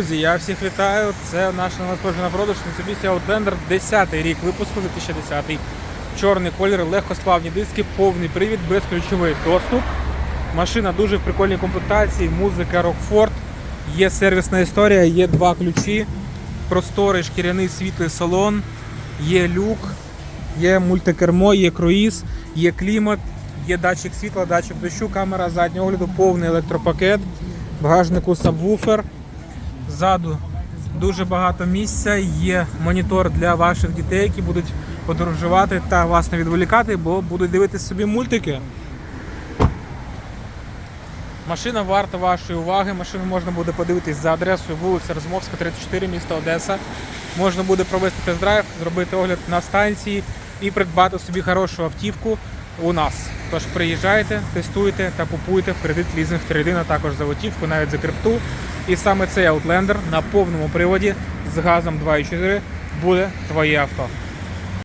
Друзі, я всіх вітаю. Це наш новосхожий продаж Mitsubishi Outlander 10 рік випуску 2010. Чорний колір, легкосплавні диски, повний привід, безключовий доступ. Машина дуже в прикольній комплектації, музика Rockford. Є сервісна історія, є два ключі, просторий шкіряний світлий салон, є люк, є мультикермо, є круїз, є клімат, є датчик світла, датчик дощу, камера заднього огляду, повний електропакет, багажнику сабвуфер. Ззаду дуже багато місця. Є монітор для ваших дітей, які будуть подорожувати та вас не відволікати, бо будуть дивитися собі мультики. Машина варта вашої уваги. Машину можна буде подивитись за адресою вулиця Розмовська, 34, місто Одеса. Можна буде провести тест-драйв, зробити огляд на станції і придбати собі хорошу автівку у нас. Тож приїжджайте, тестуйте та купуйте в кредит лізинг трейдин, а також за готівку, навіть за крипту. І саме цей Outlander на повному приводі з газом 2.4 буде твоє авто.